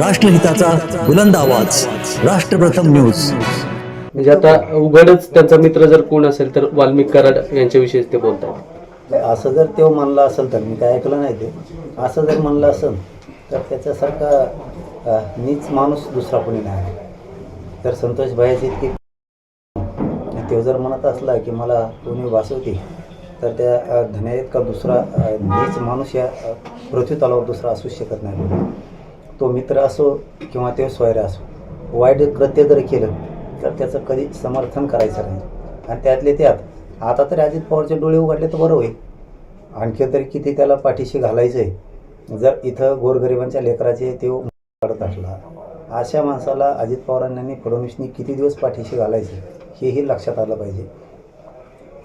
राष्ट्रहिताचा बुलंद आवाज. राष्ट्रप्रथम न्यूज. म्हणजे आता उघडच त्यांचा मित्र जर कोण असेल तर वाल्मिक कराड यांच्याविषयी ते बोलतात. असं जर तो म्हणला असेल तर मी काय ऐकलं नाही ते. असं जर म्हणलं असेल तर त्याच्यासारखा नीच माणूस दुसरा कोणी नाही. तर संतोष भाईची इतकी तो जर म्हणत असला की मला कोणी वाचवते तर त्या धन्यात का दुसरा नीच माणूस या पृथ्वी तलावर दुसरा असूच शकत नाही. तो मित्र असो किंवा ते सोयरा असो वाईट कृत्य जर केलं तर त्याचं कधी समर्थन करायचं नाही. आणि त्यातले त्यात आता तरी अजित पवारचे डोळे उघडले तर बरं होईल. आणखी तरी किती त्याला पाठीशी घालायचं आहे जर इथं गोरगरिबांच्या लेकराचे ते काढत असला अशा माणसाला अजित पवारांनी फडणवीसनी किती दिवस पाठीशी घालायचे हेही लक्षात आलं पाहिजे.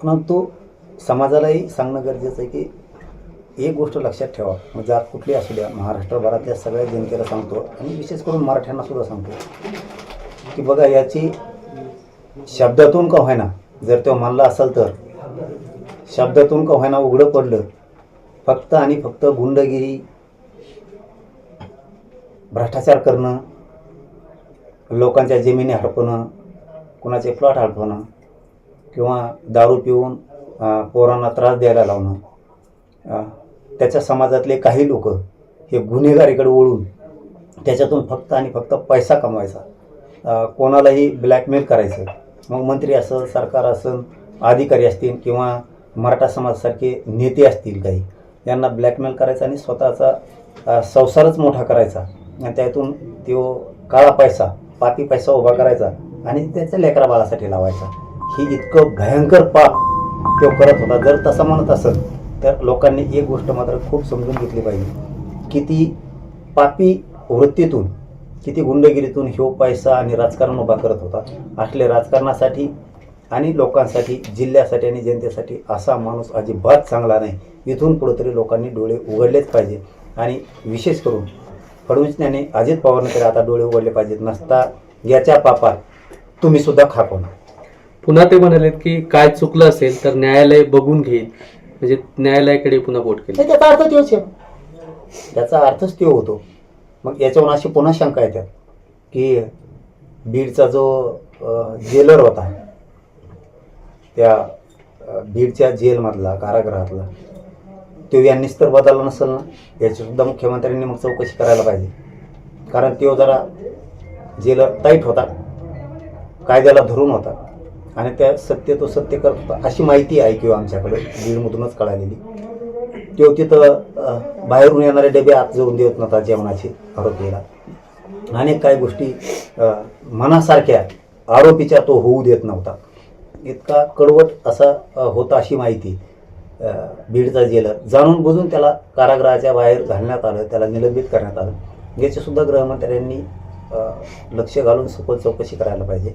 परंतु समाजालाही सांगणं गरजेचं आहे की एक गोष्ट लक्षात ठेवा. म्हणजे मग जात कुठली असू द्या महाराष्ट्रभरातल्या सगळ्या जनतेला सांगतो आणि विशेष करून मराठ्यांना सुद्धा सांगतो. की बघा याची शब्दातून का होईना जर तो म्हणला असेल तर शब्दातून का होईना उघडं पडलं फक्त आणि फक्त गुंडगिरी भ्रष्टाचार करणं लोकांच्या जमिनी हडपणं कुणाचे प्लॉट हडपणं किंवा दारू पिऊन पोरांना त्रास द्यायला लावणं त्याच्या समाजातले काही लोक हे गुन्हेगारीकडे वळून त्याच्यातून फक्त आणि फक्त पैसा कमवायचा. कोणालाही ब्लॅकमेल करायचं. मग मंत्री असेल सरकार असेल अधिकारी असतील किंवा मराठा समाजासारखे नेते असतील काही यांना ब्लॅकमेल करायचा आणि स्वतःचा संसारच मोठा करायचा. आणि त्यातून तो काळा पैसा पापी पैसा उभा करायचा आणि त्याच्या लेकरा बाळासाठी लावायचा. ही इतकं भयंकर पाप तो करत होता. जर तसं म्हणत असेल तर लोकांनी एक गोष्ट मात्र खूप समजून घेतली पाहिजे किती पापी वृत्तीतून किती गुंडगिरीतून ह्यो पैसा आणि राजकारण उभा करत होता. असले राजकारणासाठी आणि लोकांसाठी जिल्ह्यासाठी आणि जनतेसाठी असा माणूस अजिबात चांगला नाही. इथून पुढे तरी लोकांनी डोळे उघडलेच पाहिजे. आणि विशेष करून फडणवीसने अजित पवारने तरी आता डोळे उघडले पाहिजेत. नसता याच्या पापात तुम्ही सुद्धा खापवणार पुन्हा ते म्हणालेत की काय चुकलं असेल तर न्यायालय बघून घेईल. म्हणजे न्यायालयाकडे पुन्हा बोट केली. नाही, त्याचा अर्थ तोच आहे. त्याचा अर्थच तो होतो. मग याच्यावरून अशी पुन्हा शंका येतात की बीडचा जो जेलर होता त्या अ, बीडच्या जेलमधला कारागृहातला तो यांनीच तर बदलला नसेल ना? याची सुद्धा मुख्यमंत्र्यांनी मग चौकशी करायला पाहिजे. कारण तो जरा जेलर टाईट होता. कायद्याला धरून होता. आणि त्या सत्य तो सत्य करत. होता अशी माहिती आहे किंवा आमच्याकडे. बीडमधूनच कळालेली. तो तिथं बाहेरून येणारे डबे आत जाऊन देत नव्हता जेवणाचे आरोपीला अनेक काही गोष्टी मनासारख्या आरोपीच्या तो होऊ देत नव्हता. इतका कडवट असा होता अशी माहिती बीडचा जेलर. जाणून बुजून त्याला कारागृहाच्या बाहेर घालण्यात आलं त्याला निलंबित करण्यात आलं. याचेसुद्धा गृहमंत्र्यांनी लक्ष घालून सखोल चौकशी करायला पाहिजे.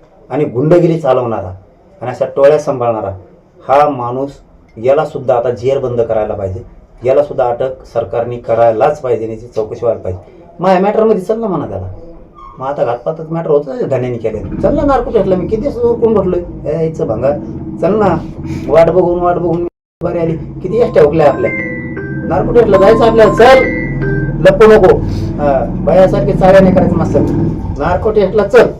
आणि गुंडगिरी चालवणारा आणि अशा टोळ्या सांभाळणारा हा माणूस यालासुद्धा आता जेर बंद करायला पाहिजे. यालासुद्धा अटक सरकारने करायलाच पाहिजे याची चौकशी व्हायला पाहिजे. माझ्या मॅटरमध्ये चल ना म्हणा त्याला. मग आता घातपातच मॅटर होतं धन्याने केले चल ना नार्को भेटलं मी. किती कोण भेटलोय यायचं भंगा. चल ना. वाट बघून वाट बघून बरी आली. किती एष्ट्या ठेवल्या आपल्या. नार्को भेटलं जायचं आपल्याला. चल. लपू नको. हा, बायासारखे नाही करायचं मस्त. नार्को टेस्टला चल.